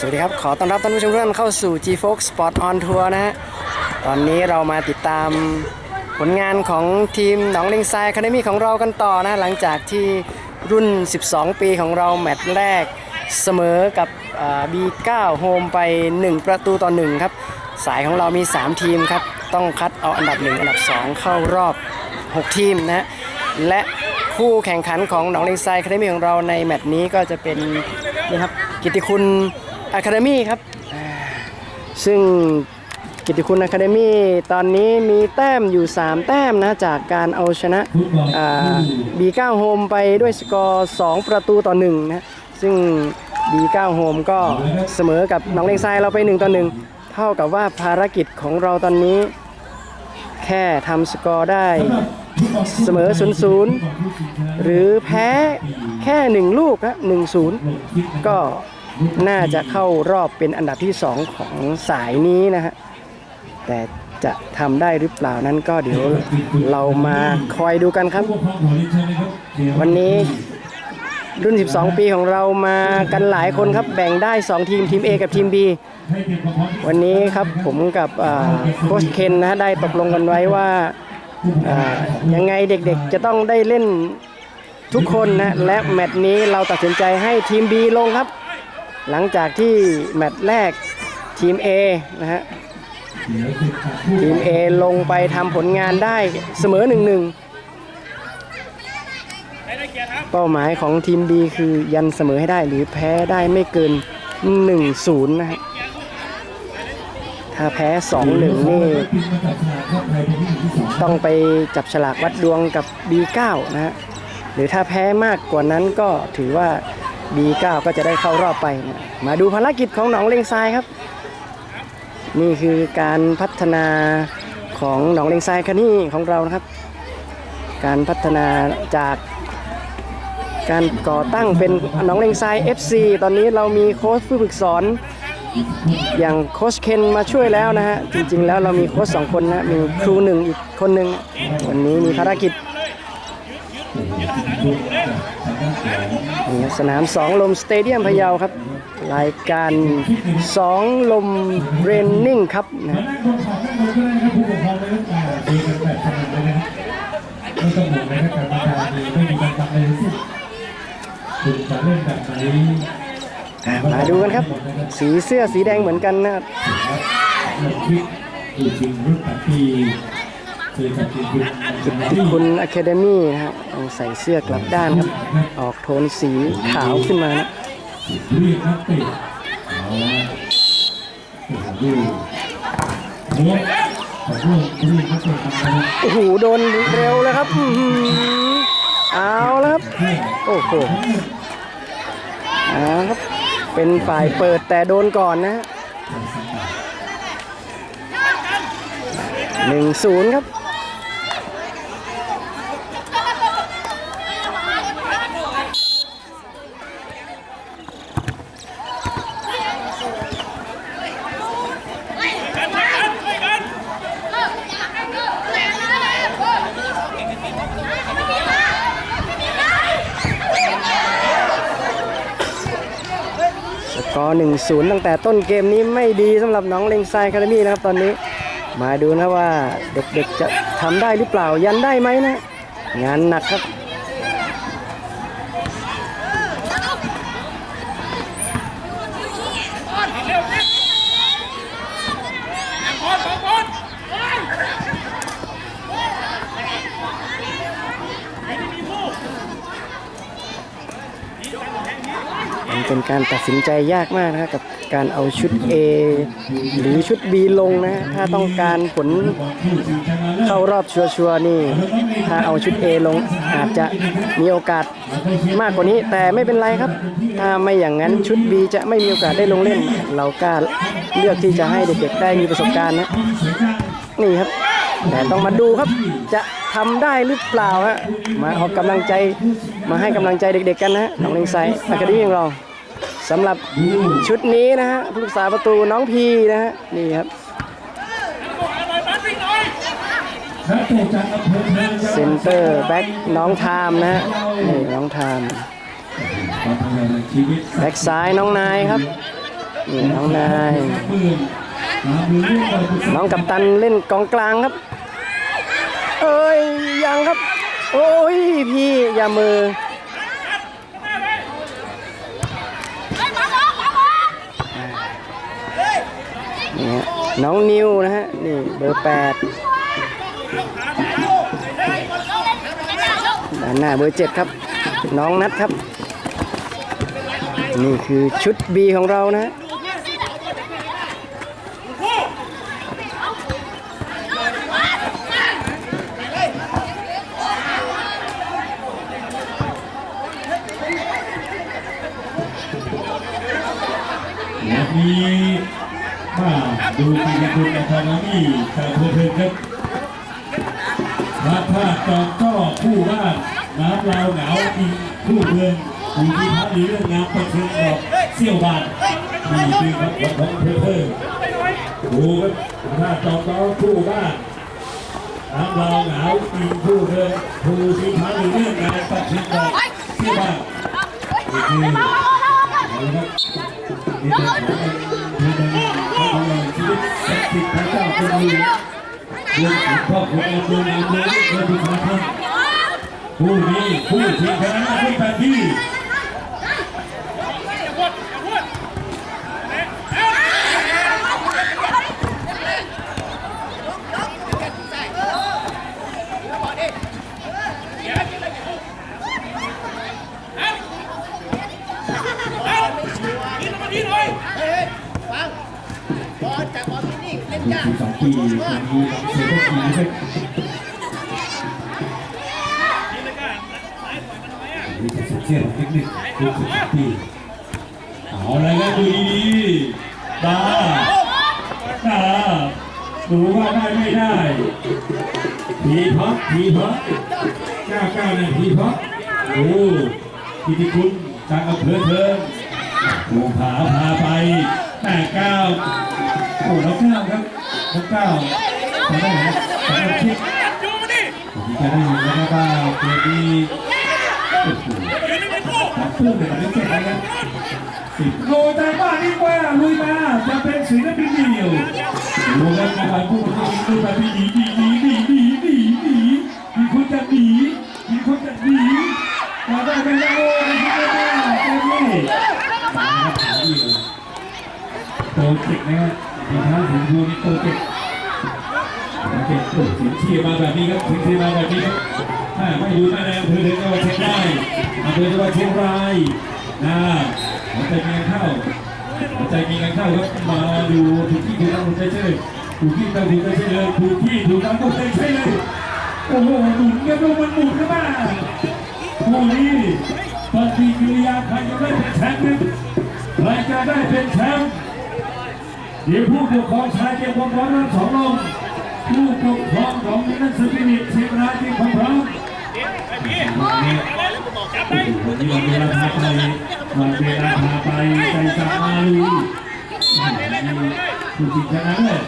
สวัสดีครับ ขอต้อนรับท่านผู้ชมทุกท่านเข้าสู่ G Fox Sport on Tour นะฮะ ตอนนี้เรามาติดตามผลงานของทีมหนองเลงทรายคาเดมี่ของเรากันต่อนะ หลังจากที่รุ่น 12 ปีของเราแมตช์แรกเสมอกับ B9 โฮมไป 1 ประตูต่อ 1 ครับ สายของเรามี 3 ทีมครับ ต้องคัดเอาอันดับ 1 อันดับ 2 เข้ารอบ 6 ทีมนะฮะและคู่แข่งขันของหนองเลงทรายคาเดมี่ของเราในแมตช์นี้ก็จะเป็นนี่ครับกิติคุณ อะคาเดมี่ครับซึ่งกิติคุณอะคาเดมี่ตอนนี้มีแต้มอยู่ 3 แต้มนะจากการเอาชนะอ่า B9 โฮมไปด้วยสกอร์ 2 ประตูต่อ1นะซึ่ง B9 โฮมก็เสมอกับหนองเลงทรายเราไป 1 ต่อ 1 เท่ากับว่าภารกิจของเราตอนนี้ แค่ทำสกอร์ได้เสมอ 0-0 หรือแพ้แค่ 1 ลูกนะ1-0 ก็ น่าจะเข้ารอบเป็นอันดับที่ 2 ของสายนี้นะฮะแต่จะทำได้หรือเปล่านั้นก็เดี๋ยวเรามาคอยดูกันครับ วันนี้รุ่น 12 ปีของเรามากันหลายคนครับ แบ่งได้ 2 ทีมทีม A กับทีม B วันนี้ครับผมกับโค้ชเคนนะได้ตกลงกันไว้ว่าอ่ายังไงเด็กๆจะต้องได้เล่นทุกคนนะและแมตช์นี้เราตัดสินใจให้ทีม B ลงครับ หลังจากที่แมตช์แรกทีม A นะฮะทีม A ลงไปทำผลงานได้เสมอ1-1เป้าหมายของทีม B คือยันเสมอให้ได้หรือแพ้ได้ไม่เกิน 1-0 นะฮะถ้าแพ้ 2-1 นี่ต้องไปจับฉลากวัดดวงกับ B9 นะฮะหรือถ้าแพ้มากกว่านั้นก็ถือว่า B9 ก็จะได้เข้ารอบไปนะมาดูภารกิจของหนองเลงทรายครับ นี่คือการพัฒนาของหนองเลงทรายคันนี้ของเรานะครับ การพัฒนาจากการก่อตั้งเป็นหนองเลงทราย FC ตอนนี้เรามีโค้ชผู้ฝึกสอนอย่างโค้ชเคนมาช่วยแล้วนะฮะจริงๆ แล้วเรามีโค้ชสองคนนะมีครูหนึ่งอีกคนหนึ่งวันนี้มีภารกิจ นี่ครับสนามสองลมสเตเดียมพะเยาครับ รายการสองลมเรนนิ่งครับนะฮะไม่ต้องห่วงเลยนะกรรมการมีไม่มีการทำอะไรทั้งสิ้นคุณจะเล่นแบบไหนอะมาดูกันครับ สีเสื้อสีแดงเหมือนกันนะครับเรื่องคิดคือจริงรุ่นปั ตติคุณอะคาเดมี่นะฮะเอาใส่เสื้อกลับด้านครับ ออกโทนสีขาวขึ้นมานะเรียกนักเตะเอาละโอ้โหเนี่ยขอโทษเรียกนักเตะทำอะไรโอ้โหโดนเร็วเลยครับอื้อหือเอาแล้วครับ โอ้โหเอาครับ เป็นฝ่ายเปิดแต่โดนก่อนนะฮะหนึ่งศูนย์ครับ สกอร์หนึ่งศูนย์ตั้งแต่ต้นเกมนี้ไม่ดีสำหรับน้องเลงไซคาเดมี่นะครับตอนนี้ มาดูนะว่าเด็กๆจะทำได้หรือเปล่ายันได้ไหมนะ งานหนักครับ เป็นการตัดสินใจยากมากนะครับกับการเอาชุด A หรือชุด B ลงนะถ้าต้องการผลเข้ารอบชัวร์ๆนี่ ถ้าเอาชุด A ลงอาจจะมีโอกาสมากกว่านี้ แต่ไม่เป็นไรครับ ถ้าไม่อย่างนั้นชุด B จะไม่มีโอกาสได้ลงเล่น เรากล้าเลือกที่จะให้เด็กๆได้มีประสบการณ์นะนี่ครับแต่ต้องมาดูครับจะทำได้หรือเปล่าฮะมาออกกำลังใจมาให้กำลังใจเด็กๆกันนะฮะน้องเลงไซอะคาเดมี่ของเรา สำหรับชุดนี้นะฮะผู้รักษาประตูน้องพีนะฮะนี่ครับเซนเตอร์แบ็กน้องไทามนะฮะนี่น้องไทามแบ็กซ้ายน้องนายครับนี่น้องนายหมื่นสามหมื่นลูกเลยน้องกัปตันเล่นกองกลางครับ เอ้ยยังครับ โอ้ยพี่อย่ามือนี่ฮะ น้องนิวนะฮะ นี่เบอร์แปดด้านหน้าเบอร์เจ็ดครับ น้องนัดครับ นี่คือชุดบีของเรานะฮะ คุณในทางนี้แต่เพื่อนครับพระธาตุจอมจ้อคู่บ้านน้ำลาวหนาวอีกคู่เมืองอยู่ที่พระดีเรื่องงามประเชิญดอกเสี่ยวบานนี่คือครับของเพื่อนๆดูครับพระธาตุจอมจ้อคู่บ้านน้ำลาวหนาวอีกคู่เมืองผู้ที่พระดีเรื่องงามประเชิญดอกเสี่ยวบานนี่คือเอาละครับ ยุทธ์ศักดิ์สิทธิ์พระเจ้าเป็นอยู่เรื่องของพ่อของเราเมืองอำเภอเองพิพานผู้นี้ผู้ที่ชนะที่แปดที่ สิบสองปีวันนี้เสียทีนะครับนี่จะสุดเสี้ยนเทคนิคดูสิบปีเอาเลยครับดูดีๆตาตาดูว่าได้ไม่ได้ผีพักผีพักเก้าเก้าเนี่ยผีพักโอ้กิติคุณจากอำเภอเทิงภูผาพาไปแปดเก้าว โอ้น้องเก้าครับน้องเก้าจะได้ไหมจะได้คิดผมจะได้ยินแล้วก็เกมนี้โอ้โหรับเพื่อนเลยมันไม่เจ็บนะครับสิบโลแต่บ้านดีกว่าลุยมาจะเป็นศิลปินเดียวดูแล้วนะครับผู้คนที่ดูแบบนี้ดีดีดีดีดีดีดีมีคนจะหนีมีคนจะหนีมาได้เป็นแล้วโอ้ยไม่ได้เกมนี้มาครับขาเดียวโตเจ็กนะฮะ รองเท้าสีชมพูนี่โตเจ็กโตเจ็กโอ้สินเชียร์มาแบบนี้ครับสินเชียร์มาแบบนี้ครับไม่อยู่ในอำเภอเดินจังหวัดเชียงรายอำเภอจังหวัดเชียงรายนะหัวใจมีเงินเข้าหัวใจมีเงินเข้าครับมาดูถูกที่ถูกทางหัวใจใช่เลยถูกที่ทางหัวใจใช่เลยถูกที่ถูกทางหัวใจใช่เลยโอ้โหหมุนกันดูมันหมุนกันมาคู่นี้ปฏิกิริยาใครจะได้เป็นแชมป์เนี่ยใครได้เป็นแชมป์ เดี๋ยวผู้ปกครองชายเตรียมความพร้อมทั้งสองลงผู้ปกครองของนักสปิริตเชียงรายเตรียมความพร้อมวันนี้วันเวลาพาไปวันเวลาพาไปใจสามาลีผู้จิตชนะเลย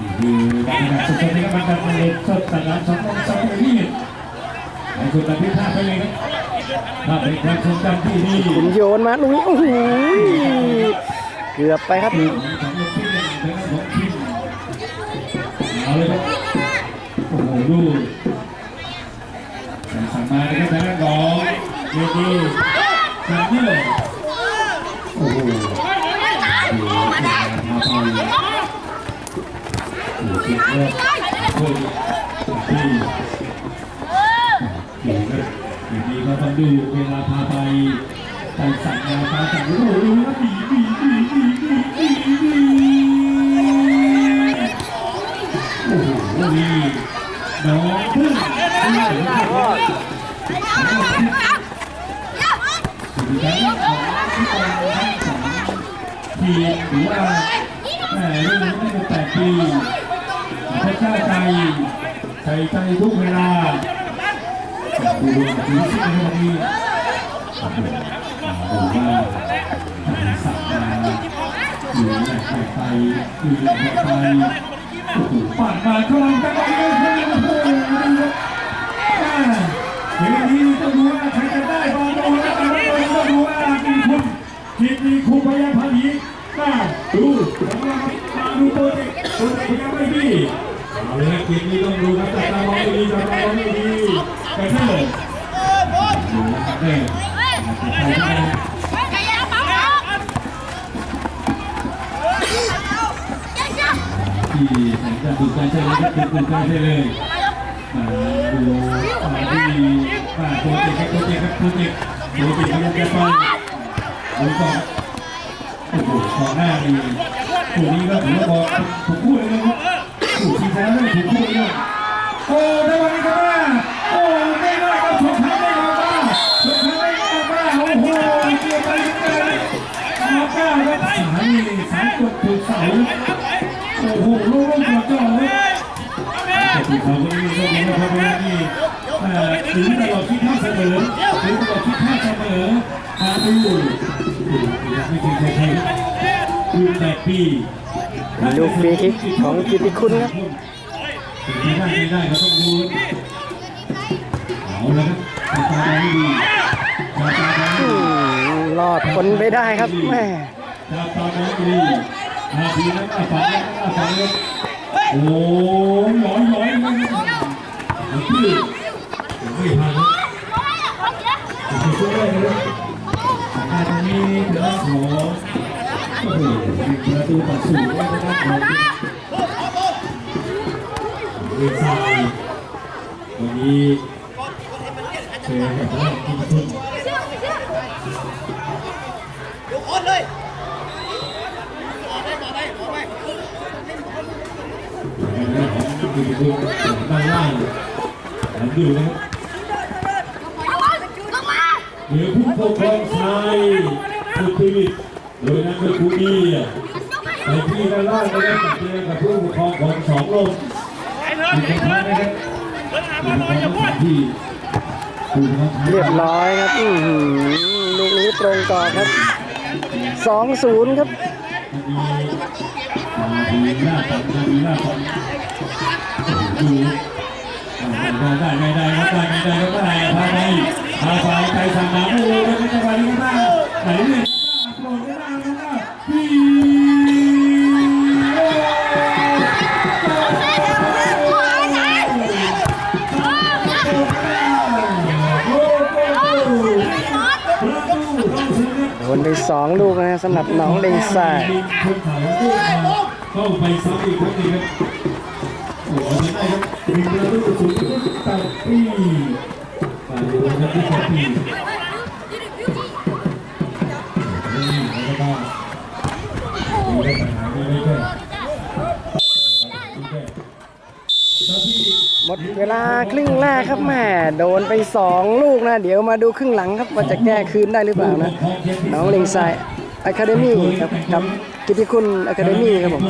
นี่คือบรรยากาศสดๆในบรรยากาศสดสดสนามสองสองนี่ให้คุณบันทึกภาพไปเลยครับภาเป็นความทรงจำที่ดีผมโยนมาลูกนี้โอ้โห เกือบไปครับคือของลูกที่หนึ่งเป็นของทีมเอาเลยครับโอ้โหดูสั่งสั่งมาเลยครับทางด้านของเจดีสั่งนี่เลยโอ้โหดูมาไปโอ้โหเจ็บเลยเฮ้ยที่ดีครับอย่างนี้ก็ต้องดูเวลาพาไปไปสั่งงานพาสั่งโอ้โหดูแล้วดี อ้โหนี่น้องพึ่งพึ่งถึงขั้นว่าถึงขั้นของที่ตอนทั้งสองทีมหรือว่าแหมเรื่องนี้ไม่เป็นแปดปีพระเจ้าใจใส่ใจทุกเวลาดูดูดูสิในวันนี้ดูว่าสัตว์มาอยู่แหลกไปอยู่แหลกไฝันมาเข้ามาจังหวะนี้โอ้โห ที่แข่งกันดูการใช้เลยครับดูการใช้เลยอ่าดูมาที่อ่าโปรเจกต์โปรเจกต์โปรเจกต์โปรเจกต์กำลังจะไปดูก่อนโอ้โหกอหน้าดีคู่นี้ก็ถือว่าพอถูกคู่เลยนะครับถูกชิงแชมป์เลยถูกคู่เลยโอ้ได้วันนี้ครับว่โอ้ไม่ได้ก็ถูกทำได้ครับว่าถูกทำได้ครับว่าโอ้โหเกี่ยวไปเกี่ยวไปมาเก้าครับสามสามกดถูกเสา โอ้โหลูกลูกกระจอกเลยตีเขาก็ไม่รู้ว่าเขาเป็นนี่ถึงตลอดที่ท่าเสมอถึงตลอดที่ท่าเสมอมาดูไม่ถึงใครคือแปดปีลูกฟรีคิกของกิติคุณครับไม่ได้ไม่ได้เราต้องดูเอาแล้วครับตาดีตาตาอืดีมรอดพ้นไปได้ครับแม่ตาดี นาทีนั้นมาฝันมาฝันเลยโอ้ยร้อยร้อยไม่คือไม่ทันจะช่วยได้เลยแต่ตรงนี้ถือว่าขอโอ้โหประตูตัดสูงด้นะครับเรียนสายวันนี้เจอกับแรกที่ทุน ด้านล่างผมดูนะครับเหนือผู้ปกครองชายสุดทีโดยนั้นเป็นผู้ดีในที่ด้านล่างนะครับเจอกับผู้ปกครองของสองโลกอีกครั้งนะครับที่ผู้ปกครองเรียบร้อยครับอื้อหือลูกนี้ตรงต่อครับ 2-0 ครับ มีหน้าตัดมีหน้าตัดดูได้ไม่ได้ครับได้ไม่ได้ก็ได้พาไปพาไปไปสั่งน้ำโอ้ยไม่จะไปนี่ก็ได้ไหนเนี่ยโปรดก็ได้ก็ได้พี่โอ้โหประตูเข้าชนะโดนไปสองลูกนะสำหรับน้องเลงสาย คนเขาพูดมาเข้าไปซ้ำอีกครั้งหนึงครับโอ้โหจะได้ครับหนึ่งประตูสูงสุดแปดปีแปดปีครับที่แปดปีนี่แล้วก็ได้ปัญหาไม่ได้แค่ถ้หมดเวลาครึ่งแรกครับแม่โดนไปสองลูกนะ เดี๋ยวมาดูครึ่งหลังครับว่าจะแก้คืนได้หรือเปล่านะ น้องเลงสายอะคาเดมี่ครับกับ กิติคุณอะคาเดมี่ครับผม